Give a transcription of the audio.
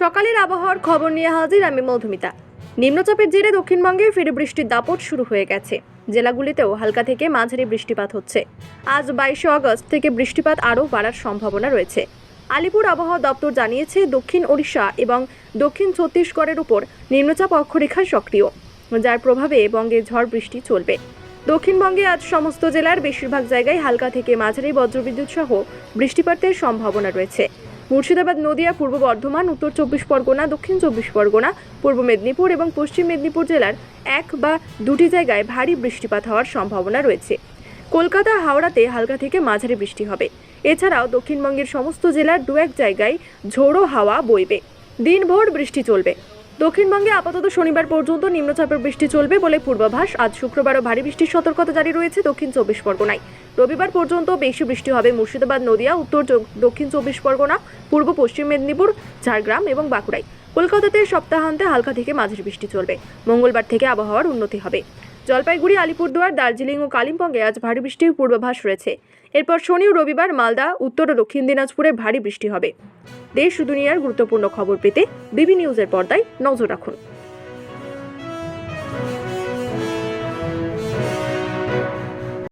সকালের আবহাওয়ার খবর নিয়ে হাজির আমি মধুমিতা। নিম্নচাপের জেরে দক্ষিণবঙ্গে ফিরে বৃষ্টির দাপট শুরু হয়ে গেছে। জেলাগুলিতেও হালকা থেকে মাঝারি বৃষ্টিপাত হচ্ছে। আজ বাইশে আগস্ট থেকে বৃষ্টিপাত আরও বাড়ার সম্ভাবনা রয়েছে। আলিপুর আবহাওয়া দপ্তর জানিয়েছে, দক্ষিণ ওড়িশা এবং দক্ষিণ ছত্তিশগড়ের উপর নিম্নচাপ অক্ষরেখা সক্রিয়, যার প্রভাবে বঙ্গে ঝড় বৃষ্টি চলবে। দক্ষিণবঙ্গে আজ সমস্ত জেলার বেশিরভাগ জায়গায় হালকা থেকে মাঝারি বজ্রবিদ্যুৎ সহ বৃষ্টিপাতের সম্ভাবনা রয়েছে। মুর্শিদাবাদ, নদিয়া, পূর্ব বর্ধমান, উত্তর চব্বিশ পরগনা, দক্ষিণ চব্বিশ পরগনা, পূর্ব মেদিনীপুর এবং পশ্চিম মেদিনীপুর জেলার এক বা দুটি জায়গায় ভারী বৃষ্টিপাত হওয়ার সম্ভাবনা রয়েছে। কলকাতা, হাওড়াতে হালকা থেকে মাঝারি বৃষ্টি হবে। এছাড়াও দক্ষিণবঙ্গের সমস্ত জেলার দু এক জায়গায় ঝোড়ো হাওয়া বইবে। দিনভর বৃষ্টি চলবে। দক্ষিণবঙ্গে আপাতত শনিবার পর্যন্ত নিম্নচাপের বৃষ্টি চলবে বলে পূর্বাভাস। আজ শুক্রবারও ভারী বৃষ্টির সতর্কতা জারি রয়েছে দক্ষিণ চব্বিশ পরগনায়। রবিবার পর্যন্ত বেশি বৃষ্টি হবে মুর্শিদাবাদ, নদিয়া, উত্তর দক্ষিণ চব্বিশ পরগনা, পূর্ব পশ্চিম মেদিনীপুর, ঝাড়গ্রাম এবং বাঁকুড়ায়। কলকাতাতে সপ্তাহান্তে হালকা থেকে মাঝের বৃষ্টি চলবে। মঙ্গলবার থেকে আবহাওয়ার উন্নতি হবে। জলপাইগুড়ি, আলিপুরদুয়ার, দার্জিলিং ও কালিম্পংয়ে আজ ভারী বৃষ্টির পূর্বাভাস রয়েছে। এরপর শনি ও রবিবার মালদা, উত্তর ও দক্ষিণ দিনাজপুরে ভারী বৃষ্টি হবে। দেশ ও দুনিয়ার গুরুত্বপূর্ণ খবর পেতে বিবি নিউজের পর্দায় নজর রাখুন।